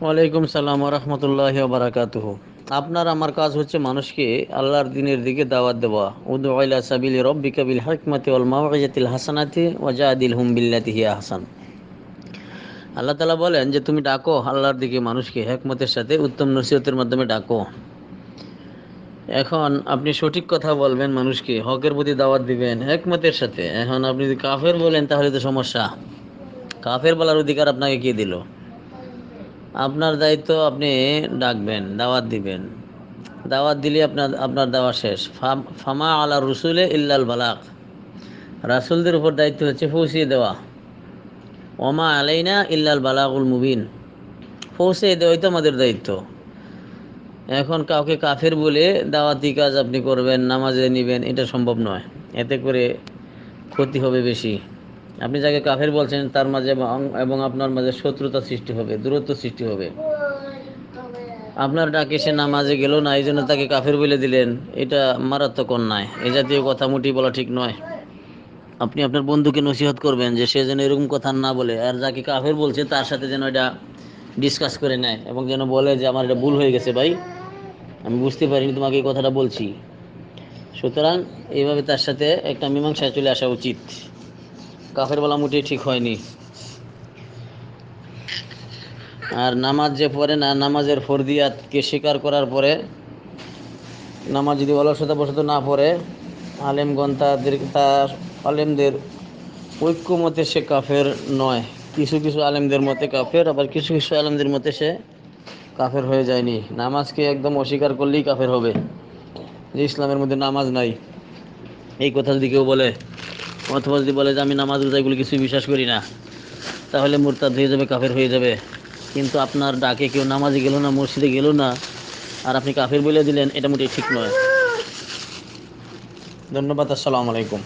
ওয়ালাইকুম সালাম রহমতুল্লাহ বারাকাতুহ। আপনার, আমার কাজ হচ্ছে মানুষকে আল্লাহর দিনের দিকে দাওয়াত দেওয়া। উদু আইলা সাবিল রব্বিকা বিল হিকমাতি ওয়াল মাওয়াজাতিল হাসানাতি ওয়াজাদিল হুম বিল্লাতি হিয়া হাসান। আল্লাহ তালা বলেন যে, তুমি ডাকো আল্লাহর দিকে মানুষকে, হেকমতের সাথে উত্তম নসিহতের মাধ্যমে ডাকো। এখন আপনি সঠিক কথা বলবেন মানুষকে, হকের প্রতি দাওয়াত দিবেন, হেকমতের সাথে। এখন আপনি যদি কাফের বলেন, তাহলে তো সমস্যা। কাফের বলার অধিকার আপনাকে কে দিল? আপনার দায়িত্ব আপনি ডাকবেন, দাওয়াত দিবেন। দাওয়াত দিলে আপনার আপনার দাওয়া শেষ। ফামা আলা রসুলে ইল্লাল বালাক রাসুলদের উপর দায়িত্ব হচ্ছে পৌঁছিয়ে দেওয়া। ওমা আলাইনা ইল্লাল বালাকুল মুবিন। পৌঁছে দেওয়াই তো আমাদের দায়িত্ব। এখন কাউকে কাফের বলে দাওয়াতি কাজ আপনি করবেন, নামাজে নেবেন, এটা সম্ভব নয়। এতে করে ক্ষতি হবে বেশি। আপনি যাকে কাফের বলছেন, তার মাঝে এবং আপনার মাঝে শত্রুতা সৃষ্টি হবে, দূরত্ব সৃষ্টি হবে। আপনার ডাকে সে নামাজে গেল না, এই জন্য তাকে কাফের বলে দিলেন। এটা মারাত্মক অন্যায়। এ জাতীয় কথা মুটি বলা ঠিক নয়। আপনি আপনার বন্ধুকে নসিহত করবেন যে সে যেন এরকম কথা না বলে, আর যাকে কাফের বলছে, তার সাথে যেন এটা ডিসকাস করে নেয় এবং যেন বলে যে, আমার এটা ভুল হয়ে গেছে ভাই। আমি বুঝতে পারিনি তোমাকে এই কথাটা বলছি। সুতরাং এইভাবে তার সাথে একটা মীমাংসায় চলে আসা উচিত। কাফের বলা মোটেই ঠিক হয়নি। আর নামাজ যে পড়ে না, নামাজের ফরদিয়াতকে স্বীকার করার পরে, নামাজ যদি অলসতা বসত না পড়ে, আলেমগণ তাদের তার আলেমদের ঐক্যমতে সে কাফের নয়। কিছু কিছু আলেমদের মতে কাফের, আবার কিছু কিছু আলেমদের মতে সে কাফের হয়ে যায়নি। নামাজকে একদম অস্বীকার করলেই কাফের হবে। যে ইসলামের মধ্যে নামাজ নাই, এই কথা যদি কেউ বলে। অথবা যদি বলে যে আমি নামাজ রোজা এগুলো কিছুই বিশ্বাস করি না, তাহলে মোরতাদ হয়ে যাবে, কাফের হয়ে যাবে। কিন্তু আপনার ডাকে কেউ নামাজে গেল না, মসজিদে গেল না, আর আপনি কাফের বলে দিলেন, এটা মোটেই ঠিক নয়। ধন্যবাদ, আসসালামু আলাইকুম।